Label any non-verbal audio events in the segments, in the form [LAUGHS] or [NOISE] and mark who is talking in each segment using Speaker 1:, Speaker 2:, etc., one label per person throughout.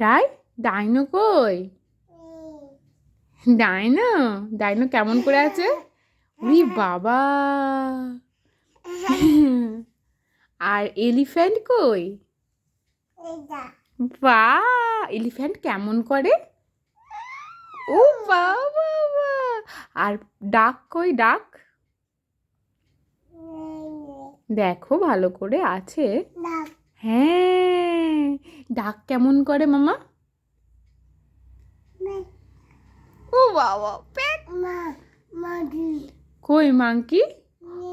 Speaker 1: রাই dino কই? Dino? Dino কেমন করে আছে? উই বাবা। আর এলিফ্যান্ট কই? বা এলিফ্যান্ট কেমন করে? ও বাবা আর ডাক কই ডাক? দেখো ভালো করে আছে। হ্যাঁ। ডাক কেমন করে মামা? ও বাবা কই মাংকি?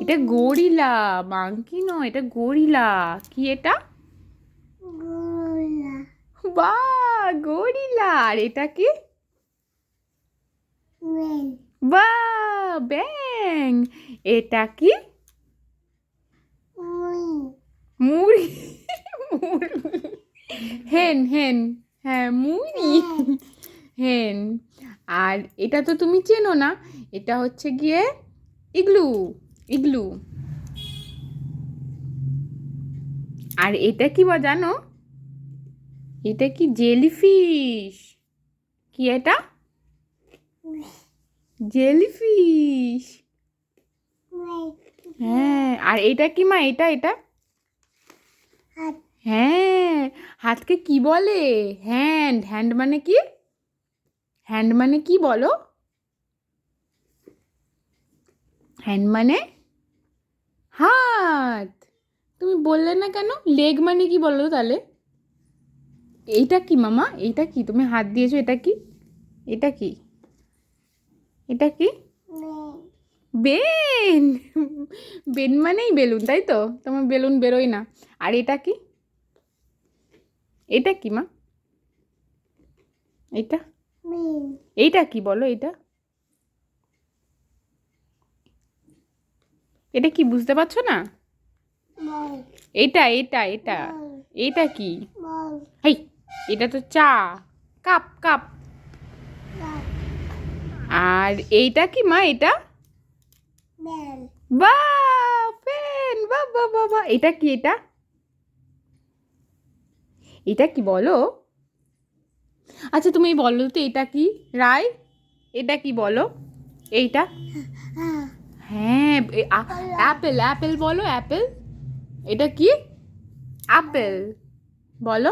Speaker 1: এটা গরিলা মাংকি নয় এটা গরিলা। কি এটা? বা গরিলা। আর এটা কি? বা ব্যাং এটা কি? মুড়ি। মুড়ি। হেন হেন। হ্যাঁ মুড়ি হেন। আর এটা তো তুমি চেনো না এটা হচ্ছে গিয়ে ইগলু ইগলু। আর এটা কি বা জানো? এটা কি জেলিফিশ? কি এটা? জেলিফিশ। হ্যাঁ আর এটা কি মা এটা এটা? হ্যাঁ হাতকে কি বলে? হ্যান্ড হ্যান্ড মানে কি? হ্যান্ড মানে কি বলো? হ্যান্ড মানে হাত। তুমি বললে না কেন? লেগ মানে কি বলো তাহলে? এইটা কি মামা? এইটা কি? তুমি হাত দিয়েছ, এটা কি? এটা কি? এটা কি? বেন। বেন মানেই বেলুন, তাই তো? তোমার বেলুন বেরোয় না। আর এটা কি? এটা কি মা? এটা এইটা কি বলো এটা এটা কি বুঝতে পারছ না? এটা এটা এটা এটা কি? হেই এটা তো চা। Cup cup. আর এইটা কি মা এটা বা ফ্যান বা বা বা বা এটা কি এটা? এটা কি বলো? আচ্ছা তুমি বলো তো এটা কি? রায় এটা কি বলো? এইটা? হ্যাঁ অ্যাপেল অ্যাপেল বলো অ্যাপেল। এটা কি? অ্যাপেল। বলো।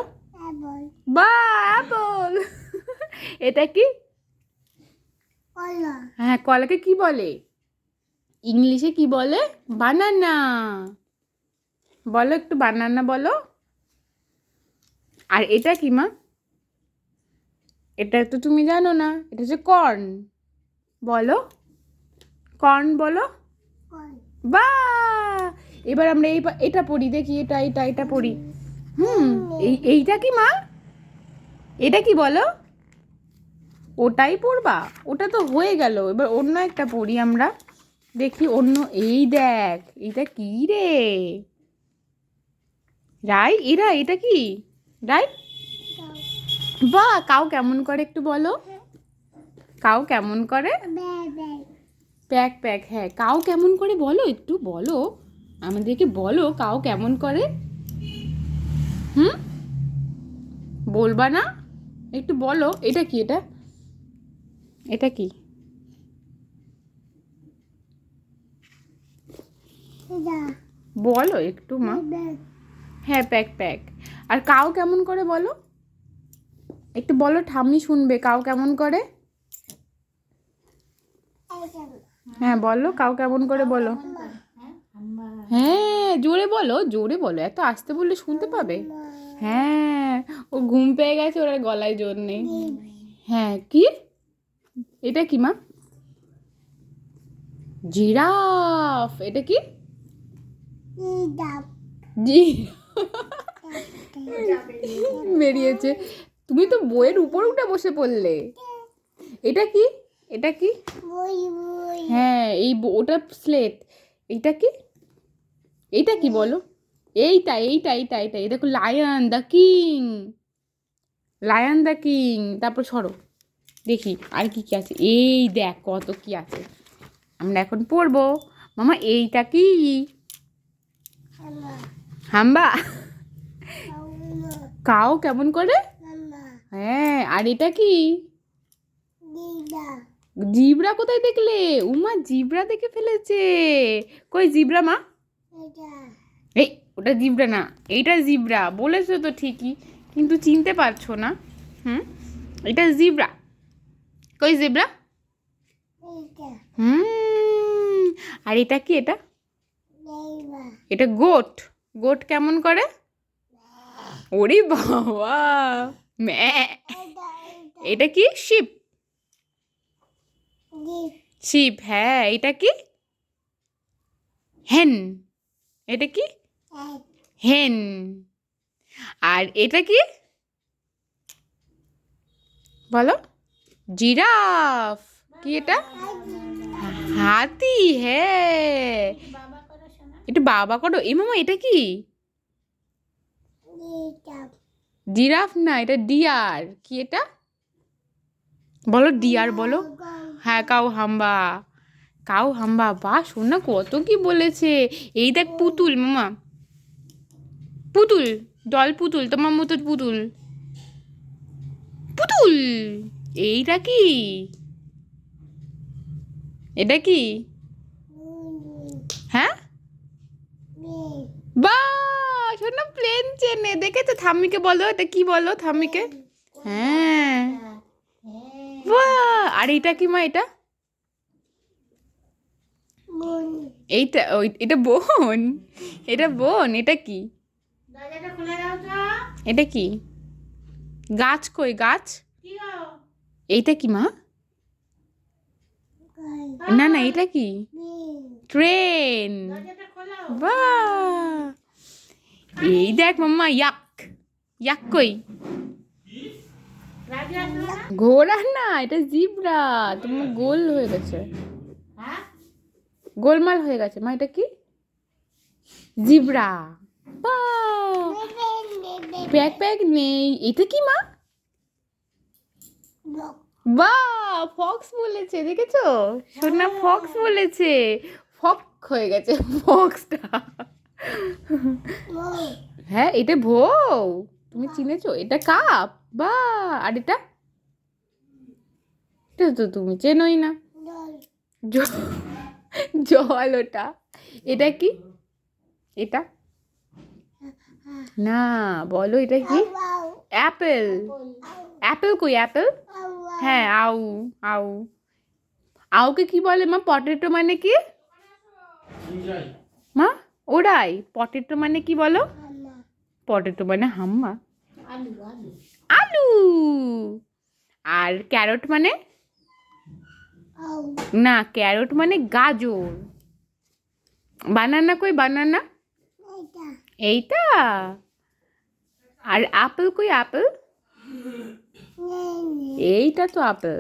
Speaker 1: বা অ্যাপল। [LAUGHS] এটা কি? হ্যাঁ কলাকে কি বলে? ইংলিশে কি বলে? বানানা। বলো একটু বানানা বলো। আর এটা কি, মা? এটা তো তুমি জানো না, এটা হচ্ছে কর্ন। বলো। কর্ন বলো। বা এবার আমরা এই এটা পড়ি, দেখি এটা এটা এটা পড়ি। হুম, এই, এইটা কি, মা? এটা কি বলো? ওটাই পড়বা? ওটা তো হয়ে গেল, এবার অন্য একটা পড়ি আমরা। দেখি অন্য, এই দেখ এটা কি রে? রাই, এরা, এটা কি? রাই বা কাউ কেমন করে একটু বলো? কাউ কেমন করে? প্যাক প্যাক হ্যাঁ কাউ কেমন করে বলো? একটু বলো। আমাদেরকে বলো কাউ কেমন করে। হুম? বলবা না? একটু বলো এটা কি এটা? এটা কি? বলো একটু মা। হ্যাঁ প্যাক প্যাক আর কাউ কেমন করে বলো? একটু বলো ঠাম্মি শুনবে কাউ কেমন করে? হ্যাঁ বলো কাউ কেমন করে বলো। হ্যাঁ জোরে বলো জোরে বলো এত আসতে বললে শুনতে পাবে? হ্যাঁ ও ঘুম পেয়ে গেছে ওর গলায় জোর নেই। হ্যাঁ কি? এটা কি মা? জিরাফ এটা কি? জি [LAUGHS] বেরিয়েছে। তুমি তো বইয়ের উপর উঠে বসে পড়লে। এটা কি? এটা কি? হ্যাঁ এই ওটা স্লেট। এইটা কি? এইটা কি বলো? এইটা এইটা এইটা এইটা। এই দেখো Lion the King Lion the King তারপর সরো। দেখি আর কি কি আছে? এই দেখ কত কি আছে। আমরা এখন পড়ব। মামা এইটা কি? হাম্বা? কাও কেমন করে? হ্যাঁ আর এটা কি? জিব্রা। কোথায় দেখলে? উমা জিব্রা দেখে ফেলেছে। কই জিব্রা মা? এই ওটা জিব্রা না এইটা জিব্রা। বলেছ তো ঠিকই কিন্তু চিনতে পারছ না। হুম এটা জিব্রা। কই জিব্রা? হুম আর এটা কি এটা? এটা গোট। গোট কেমন করে? ওরে বাবা। ম্যা। এটা কি? শিপ? শিপ হ্যাঁ। এটা কি? হেন। এটা কি? হেন। আর এটা কি? বলো। জিরাফ। কি এটা? হাতি হ্যাঁ। এটা বাবা করো। এ মামা এটা কি? জিরাফ না এটা ডিয়ার। কি এটা? বলো ডিয়ার বলো। হ্যাঁ কাউ হাম্বা। কাউ হাম্বা বা শোনা কত কি বলেছে। এই দেখ পুতুল মামা। পুতুল দল পুতুল তোমার মতো পুতুল। পুতুল এইটা কি? এটা কি? হ্যাঁ? বা শোনা প্লেন চেনে। দেখেছ? থাম্মিকে বলো এটা কি বলো থাম্মিকে? হ্যাঁ। আর এটা কি মা এটা? এইটা ওই এটা বোন। এটা বোন এটা কি? এটা কি? গাছ কই গাছ? এইটা কি মা? না না এটা কি? ট্রেন। বাহ! এই দেখ মাম্মা, ইয়াক। ইয়াক কই? ঘোড়া না, এটা জিব্রা। তোমার গোল হয়ে গেছে। গোলমাল হয়ে গেছে। মা, এটা কি? জিব্রা। প্যাক প্যাক নেই। এটা কি, মা? বা ফক্স বলেছে, দেখেছ? সোনা ফক্স বলেছে। ফক হয়ে গেছে, ফক্সটা। হ্যাঁ এটা বউ তুমি চিনেছো? এটা কাপ। বা আর এটা? এটা তো তুমি চেনোই না। জ- জল ওটা। এটা কি? এটা? না বলো এটা কি? অ্যাপেল। অ্যাপেল কই? অ্যাপেল? হ্যাঁ আউ আউ। আউকে কি বলে মা? পটেটো মানে কি? মা? ওরাই পটেটো মানে কি বলো? পটেটো মানে হাম্মা। আলু আর ক্যারট মানে? না ক্যারট মানে গাজর। বানানা কই বানানা? এইটা। আর আপেল কই আপেল এইটা তো আপেল